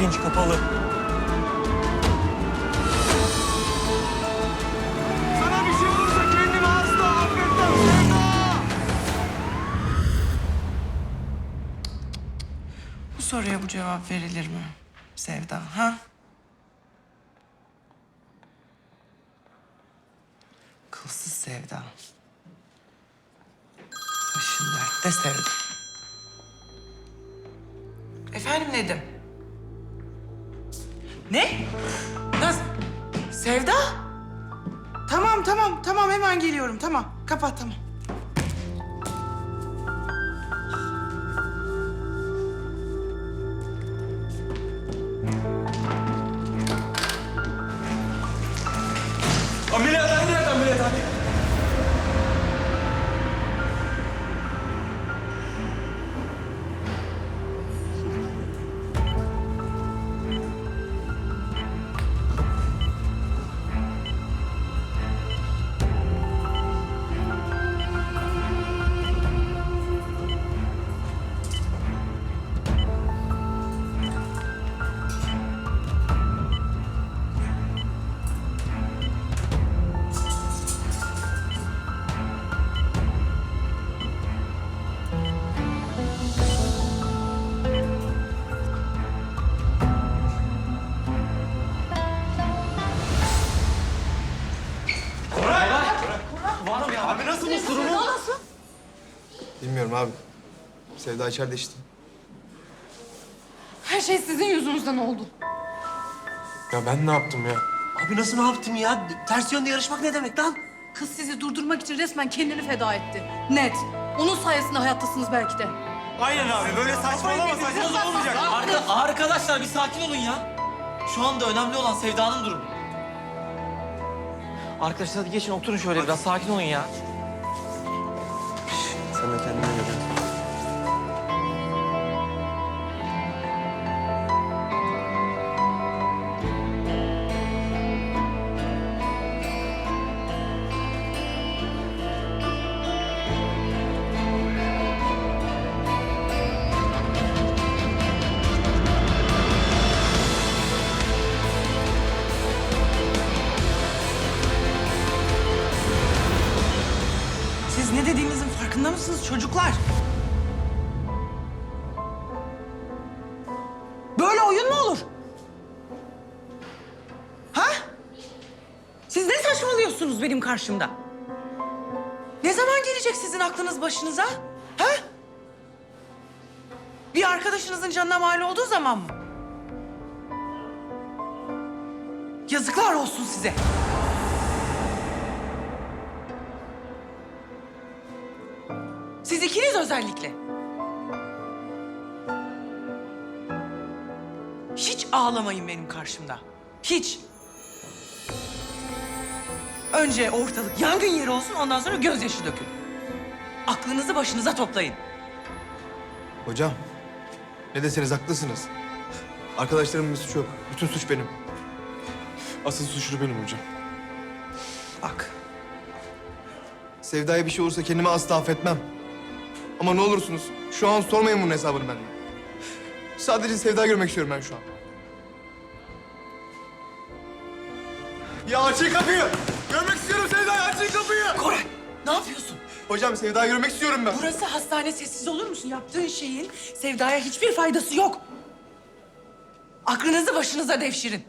Bilinç kapalı. Sana bir şey olursa kendimi asla affetmem Sevda! Bu soruya bu cevap verilir mi Sevda ha? Kılsız Sevda. Başın dertte Sevda. Efendim Nedim? Ne? Nasıl? Sevda? Tamam, tamam, tamam. Hemen geliyorum. Tamam. Kapat, tamam. Bilmiyorum abi. Sevda içeride işte. Her şey sizin yüzünüzden oldu. Ya ben ne yaptım ya? Abi nasıl ne yaptım ya? Ters yönde yarışmak ne demek lan? Kız sizi durdurmak için resmen kendini feda etti. Net. Onun sayesinde hayattasınız belki de. Aynen abi böyle saçmalamasaydınız olmayacak. Arka- arkadaşlar bir sakin olun ya. Şu anda önemli olan Sevda'nın durumu. Arkadaşlar hadi geçin oturun şöyle biraz sakin olun ya. Sen de kendine göre. Siz ne dediğinizin farkında mısınız çocuklar? Böyle oyun mu olur? Ha? Siz ne saçmalıyorsunuz benim karşımda? Ne zaman gelecek sizin aklınız başınıza? Ha? Bir arkadaşınızın canına mal olduğu zaman mı? Yazıklar olsun size. Siz ikiniz özellikle. Hiç ağlamayın benim karşımda. Hiç. Önce ortalık yangın yeri olsun ondan sonra gözyaşı dökün. Aklınızı başınıza toplayın. Hocam, ne deseniz haklısınız. Arkadaşlarımın bir suçu yok. Bütün suç benim. Asıl suçlu benim hocam. Bak Sevda'ya bir şey olursa kendimi asla affetmem. Ama ne olursunuz şu an sormayın bunun hesabını benden. Sadece Sevda görmek istiyorum ben şu an. Ya açın kapıyı! Görmek istiyorum Sevda'yı, açın kapıyı! Koray ne yapıyorsun? Hocam Sevda'yı görmek istiyorum ben. Burası hastane sessiz olur musun? Yaptığın şeyin Sevda'ya hiçbir faydası yok. Aklınızı başınıza devşirin.